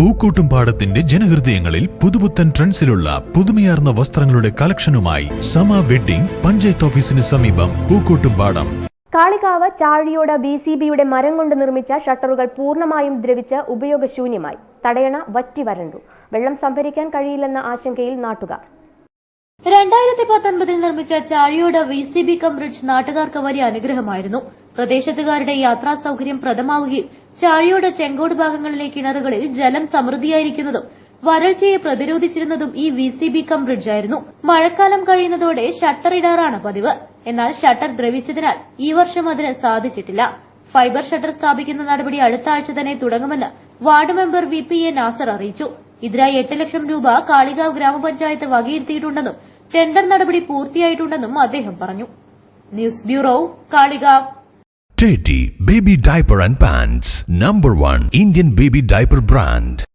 പൂക്കോട്ടുംപാടത്തിന്റെ ജനഹൃദയങ്ങളിൽ പുതുപുത്തൻ ട്രെൻഡ്സിലുള്ള പുതുമയാർന്ന വസ്ത്രങ്ങളുടെ കളക്ഷനുമായി സമ വെഡ്ഡിംഗ് പഞ്ചായത്ത് ഓഫീസിന് സമീപം പൂക്കൂട്ടും പാടം. കാളികാവ് ചാഴിയോട് ബി സി ബിയുടെ മരം കൊണ്ട് നിർമ്മിച്ച ഷട്ടറുകൾ പൂർണമായും ദ്രവിച്ച് ഉപയോഗശൂന്യമായി. തടയണ വറ്റി വരണ്ടു. വെള്ളം സംഭരിക്കാൻ കഴിയില്ലെന്ന ആശങ്കയിൽ നാട്ടുകാർ. രണ്ടായിരത്തി പത്തൊൻപതിൽ നിർമ്മിച്ച Chazhiyod V C B cum bridge നാട്ടുകാർക്ക് വലിയ അനുഗ്രഹമായിരുന്നു. പ്രദേശത്തുകാരുടെ യാത്രാ സൌകര്യം പ്രദമാവുകയും ചാഴിയോട് ചെങ്കോട് ഭാഗങ്ങളിലെ കിണറുകളിൽ ജലം സമൃദ്ധിയായിരിക്കുന്നതും വരൾച്ചയെ പ്രതിരോധിച്ചിരുന്നതും ഈ വി സി ബി കം ബ്രിഡ്ജായിരുന്നു മഴക്കാലം കഴിയുന്നതോടെ ഷട്ടർ ഇടാറാണ് പതിവ്. എന്നാൽ ഷട്ടർ ദ്രവിച്ചതിനാൽ ഈ വർഷം അതിന് സാധിച്ചിട്ടില്ല. ഫൈബർ ഷട്ടർ സ്ഥാപിക്കുന്ന നടപടി അടുത്ത ആഴ്ച തന്നെ തുടങ്ങുമെന്ന് ward member V P A Nasar അറിയിച്ചു. ഇതിനായി എട്ട് ലക്ഷം രൂപ കാളികാവ് ഗ്രാമപഞ്ചായത്ത് വകയിരുത്തിയിട്ടുണ്ടെന്നും ടെൻഡർ നടപടി പൂർത്തിയായിട്ടുണ്ടെന്നും അദ്ദേഹം പറഞ്ഞു. News bureau Kalika. Teddy baby diaper and pants number one Indian baby diaper brand